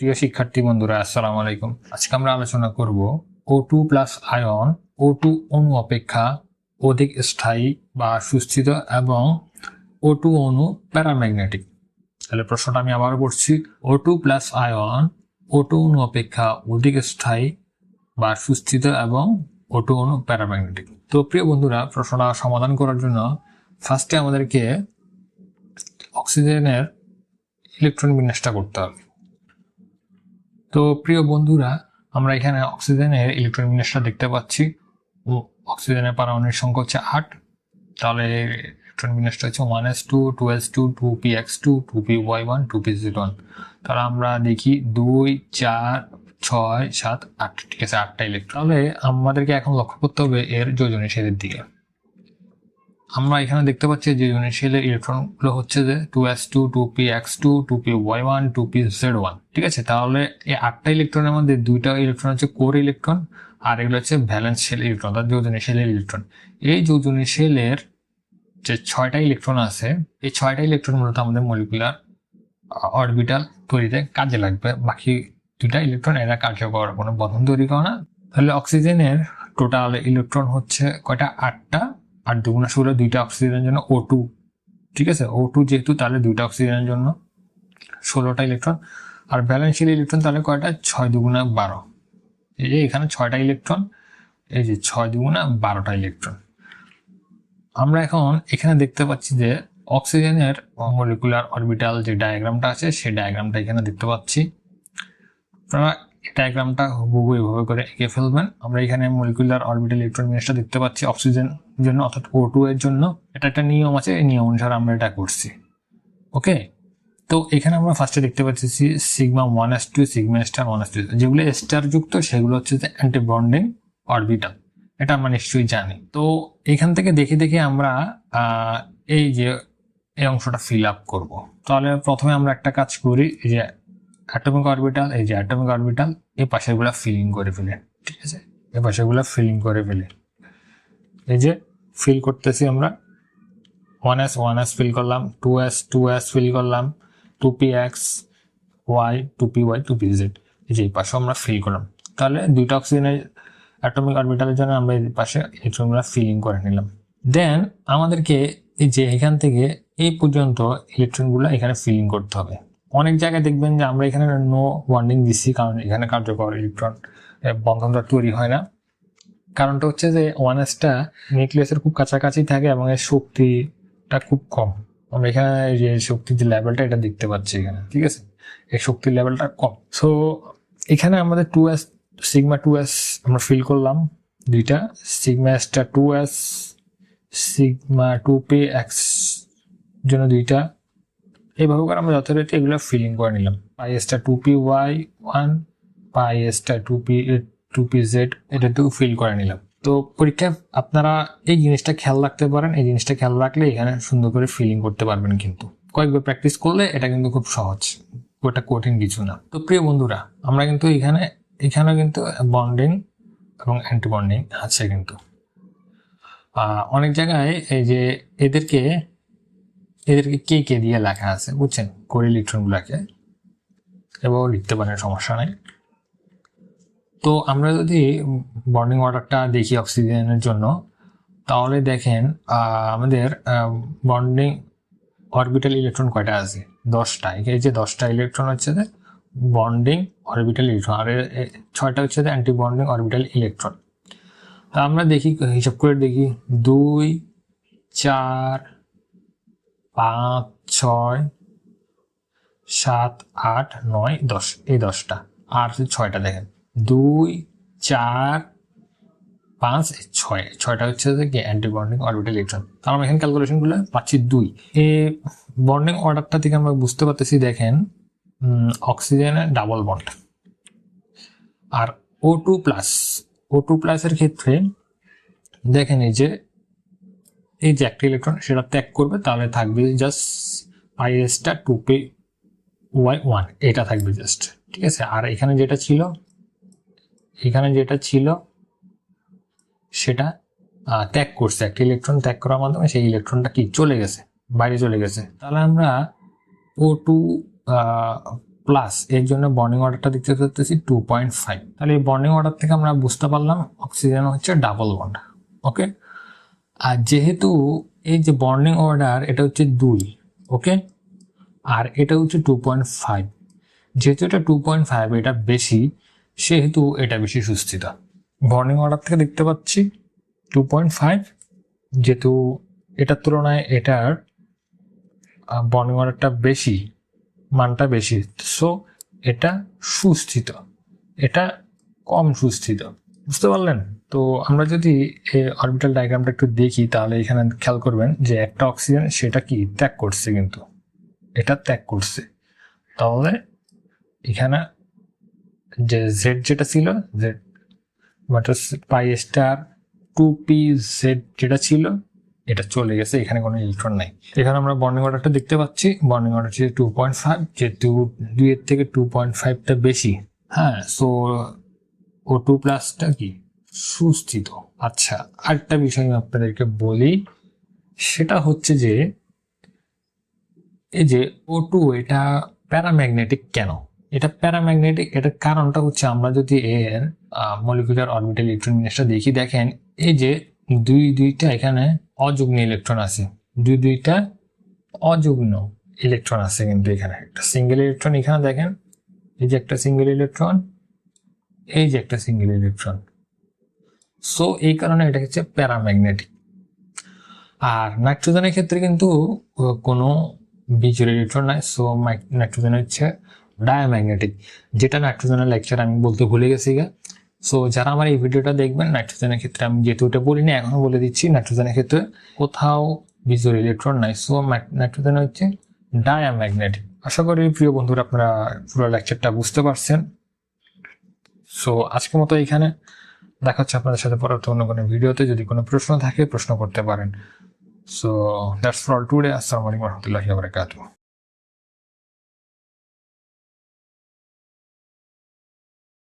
প্রিয় শিক্ষার্থী বন্ধুরা, আসসালামু আলাইকুম। আজকে আমরা আলোচনা করব O two plus ion O two অণু অপেক্ষা অধিক স্থায়ী বা সুস্থিত এবং ও টু অণু প্যারাম্যাগনেটিক। তাহলে প্রশ্নটা আমি আবার করছি O two plus ion O two অণু অপেক্ষা অধিক স্থায়ী বা সুস্থিত এবং ও টু অণু প্যারাম্যাগনেটিক। তো প্রিয় বন্ধুরা, প্রশ্নটা সমাধান করার জন্য ফার্স্টে আমাদেরকে অক্সিজেনের ইলেকট্রন বিন্যাসটা করতে হবে। তো প্রিয় বন্ধুরা, আমরা এখানে অক্সিজেনের ইলেকট্রন বিন্যাসটা দেখতে পাচ্ছি। ও, অক্সিজেনের পারমাণবিক সংখ্যা হচ্ছে আট। তাহলে ইলেকট্রন বিন্যাসটা হচ্ছে one S two two S two two P X two two P Y one two P zero one তাহলে আমরা দেখি দুই, চার, ছয়, সাত, আট। ঠিক আছে, আটটা ইলেকট্রন তাহলে আমাদেরকে এখন লক্ষ্য করতে হবে এর যোজনীশীলের দিকে। আমরা এখানে দেখতে পাচ্ছি যে ইউনিশিয়ালের ইলেকট্রনগুলো হচ্ছে যে two S two two P X two two P Y one two P Z one ঠিক আছে? তাহলে এই আটটা ইলেকট্রনের মধ্যে দুইটা ইলেকট্রন হচ্ছে কোর ইলেকট্রন আর এগুলো হচ্ছে ভ্যালেন্স শেল ইলেকট্রন অর্থাৎ যোজনী শেলের ইলেকট্রন এই যোজনী শেলের যে ছয়টা ইলেকট্রন আছে, এই ছয়টা ইলেকট্রন মূলত আমাদের মলিকুলার অরবিটাল তৈরিতে কাজে লাগবে। বাকি দুইটা ইলেকট্রন এরা কার্যকর, কোনো বন্ধন তৈরি করে না। তাহলে অক্সিজেনের টোটাল ইলেকট্রন হচ্ছে কয়টা? আটটা। আর দুগুণা ষোলো দুইটা অক্সিজেনের জন্য ও টু ঠিক আছে? ও টু যেহেতু, তাহলে দুইটা অক্সিজেনের জন্য ষোলোটা ইলেকট্রন আর ব্যালেন্সিয়াল ইলেকট্রন তাহলে কয়টা? ছয় দুগুণা বারো। এই যে এখানে ছয়টা ইলেকট্রন এই যে ছয় দুগুণা বারোটা ইলেকট্রন আমরা এখন এখানে দেখতে পাচ্ছি যে অক্সিজেনের মলিকুলার অরবিটাল যে ডায়াগ্রামটা আছে, সেই ডায়াগ্রামটা এখানে দেখতে পাচ্ছি। ডায়াগ্রামটা হুবহু এভাবে করে এঁকে ফেলবেন। আমরা এখানে মলিকুলার অরবিটাল ইলেকট্রন বিন্যাসটা দেখতে পাচ্ছি অক্সিজেন জন্য, অর্থাৎ ও টু এর জন্য। এটা একটা নিয়ম আছে, এই নিয়ম অনুসারে আমরা এটা করছি। ওকে তো এখানে আমরা ফার্স্টে দেখতে পাচ্ছি sigma one S two sigma star one S two যেগুলো স্টার যুক্ত, সেগুলো হচ্ছে যে অ্যান্টিবন্ডিং অরবিটাল এটা আমরা নিশ্চয়ই জানি। তো এখান থেকে দেখে দেখে আমরা এই যে, এই অংশটা ফিল আপ করব। তাহলে প্রথমে আমরা একটা কাজ করি যে অ্যাটমিক অরবিটাল এই যে অ্যাটমিক অরবিটাল এই পাশেগুলা ফিলিং করে ফেলে, ঠিক আছে? এই পাশেগুলা ফিলিং করে ফেলে। এই যে ফিল করতেছি আমরা one S one S fill করলাম two S two S fill করলাম two P X Y two P Y two P Z এই যে এই পাশে আমরা ফিল করলাম। তাহলে দুইটা অক্সিজেনের অ্যাটমিক অরবিটালের জন্য আমরা এই পাশে ইলেকট্রনগুলো ফিলিং করে নিলাম। দেন আমাদেরকে এই যে এখান থেকে এই পর্যন্ত ইলেকট্রনগুলো এখানে ফিলিং করতে হবে। অনেক জায়গায় দেখবেন যে আমরা এখানে নো ওয়ার্নিং দিচ্ছি, কারণ এখানে কার্যকর ইলেকট্রন বন্ধনটা তৈরি হয় না। কারণটা হচ্ছে যে ওয়ান এসটা নিউক্লিয়াসের খুব কাছাকাছি থাকে এবং এর শক্তিটা খুব কম। আমরা এখানে যে শক্তির যে লেভেলটা এটা দেখতে পাচ্ছি এখানে, ঠিক আছে? এই শক্তির লেভেলটা কম। সো এখানে আমাদের two S sigma two S আমরা ফিল করলাম দুইটা sigma এসটা two S sigma two P X জন্য দুইটা এইভাবে করে আমরা যথারীতি এগুলো ফিলিং করে নিলাম। Pi এসটা two P Y one pi এসটা two P two P Z এটা এটাতেও ফিল করে নিলাম। তো পরীক্ষায় আপনারা এই জিনিসটা খেয়াল রাখতে পারেন। এই জিনিসটা খেয়াল রাখলে এখানে সুন্দর করে ফিলিং করতে পারবেন কিন্তু। কয়েকবার প্র্যাকটিস করলে এটা কিন্তু খুব সহজ, ওটা কঠিন কিছু না। তো প্রিয় বন্ধুরা, আমরা কিন্তু এখানে এখানে কিন্তু বন্ডিং এবং অ্যান্টি বন্ডিং আছে কিন্তু। অনেক জায়গায় এই যে এদেরকে এদেরকে কে কে দিয়ে লেখা আছে, বুঝছেন? কোর ইলেকট্রনগুলোকে এবার লিখতে পারেন, সমস্যা নাই। তো আমরা যদি বন্ডিং অর্ডারটা দেখি অক্সিজেনের জন্য, তাহলে দেখেন আমাদের বন্ডিং অরবিটাল ইলেকট্রন কয়টা আছে? দশটা। এই যে দশটা ইলেকট্রন হচ্ছে যে বন্ডিং অরবিটাল ইলেকট্রন, আর ছয়টা হচ্ছে অ্যান্টি বন্ডিং অরবিটাল ইলেকট্রন। আমরা দেখি, হিসাব করে দেখি, দুই, চার পাঁচ, ছয়, সাত, আট, নয়, দশ। এই দশটা। আর ছয়টা দেখেন। দুই, চার, পাঁচ, ছয়। ছয়টা হচ্ছে কি অ্যান্টি বন্ডিং অরবিটাল ইলেকট্রন তার আমরা এখানে ক্যালকুলেশনগুলো পাচ্ছি দুই। এই বন্ডিং অর্ডারটা থেকে আমরা বুঝতে পারতেছি, দেখেন অক্সিজেনের ডাবল বন্ড আর O two plus O two প্লাসের ক্ষেত্রে, দেখেন এই যে এই যে একটা ইলেকট্রন সেটা ত্যাগ করবে, তাহলে থাকবে জাস্ট আই এসটা টু পে ওয়াই ওয়ান এটা থাকবে জাস্ট ঠিক আছে? আর এখানে যেটা ছিল, এখানে যেটা ছিল, সেটা ত্যাগ করছে। একটা ইলেকট্রন ত্যাগ করার মাধ্যমে সেই ইলেকট্রনটা কি? চলে গেছে, বাইরে চলে গেছে। তাহলে আমরা ও টু প্লাস এর জন্য বর্নিং অর্ডারটা দেখতে পাচ্ছি টু পয়েন্ট ফাইভ তাহলে এই বর্নিং অর্ডার থেকে আমরা বুঝতে পারলাম অক্সিজেন হচ্ছে ডাবল বন্ড ওকে আর যেহেতু এই যে বর্নিং অর্ডার এটা হচ্ছে দুই ওকে আর এটা হচ্ছে টু পয়েন্ট ফাইভ যেহেতু এটা টু পয়েন্ট ফাইভ এটা বেশি, সেহেতু এটা বেশি সুস্থিত। বর্নিং অর্ডার থেকে দেখতে পাচ্ছি টু পয়েন্ট ফাইভ যেহেতু এটার তুলনায় এটার বর্নিং অর্ডারটা বেশি, মানটা বেশি। সো এটা সুস্থিত, এটা কম সুস্থিত। বুঝতে পারলেন? তো আমরা যদি এই অরবিটাল ডায়াগ্রামটা একটু দেখি, তাহলে এখানে খেয়াল করবেন যে একটা অক্সিজেন সেটা কি? ত্যাগ করছে কিন্তু। এটা ত্যাগ করছে। তাহলে এখানে যে জেড যেটা ছিল Z pi star two P Z যেটা ছিল, এটা চলে গেছে। এখানে কোনো ইলেকট্রন নাই। এখানে আমরা বর্নিং অর্ডারটা দেখতে পাচ্ছি। বর্নিং অর্ডার হচ্ছে টু পয়েন্ট ফাইভ যে যেহেতু দুইয়ের থেকে টু পয়েন্ট ফাইভটা বেশি। হ্যাঁ সো ও টু প্লাসটা কি? সুস্থিত। আচ্ছা আরেকটা বিষয় আমি আপনাদেরকে বলি। সেটা হচ্ছে যে, এই যে ও টু এটা প্যারাম্যাগনেটিক কেন? এটা প্যারাম্যাগনেটিক, এটার কারণটা হচ্ছে আমরা যদি এর মলিকুলার অরবিটাল ইলেকট্রন বিন্যাসটা দেখি, দেখেন, এই যে দুই দুইটা এখানে অযুগ্ন ইলেকট্রন আছে। দুই দুইটা অযুগ্ন ইলেকট্রন আছে কিন্তু এখানে। একটা সিঙ্গেল ইলেকট্রন এখানে দেখেন, এই যে একটা সিঙ্গেল ইলেকট্রন এই যে একটা সিঙ্গেল ইলেকট্রন সো এই কারণে এটা হচ্ছে প্যারাম্যাগনেটিক আর নাইট্রোজেনের ক্ষেত্রে কিন্তু কোনো বিজুর ইলেকট্রন নাই সো নাইট্রোজেন হচ্ছে ডায়াম্যাগনেটিক যেটা নাইট্রোজেনের লেকচার আমি বলতে ভুলে গেছি গা। সো যারা আমার এই ভিডিওটা দেখবেন নাইট্রোজেনের ক্ষেত্রে আমি যেহেতু এটা বলিনি, এখনও বলে দিচ্ছি নাইট্রোজেনের ক্ষেত্রে কোথাও বিজুর ইলেকট্রন নাই। সো নাইট্রোজেন হচ্ছে ডায়াম্যাগনেটিক আশা করি প্রিয় বন্ধুরা আপনারা পুরো লেকচারটা বুঝতে পারছেন। সো আজকের মতো এইখানে। দেখা হচ্ছে আপনাদের সাথে পরবর্তী অন্য কোনো ভিডিওতে। যদি কোনো প্রশ্ন থাকে, প্রশ্ন করতে পারেন। So that's for all today আসসালামু আলাইকুম রহমতুল্লাহি বারাকাতুহু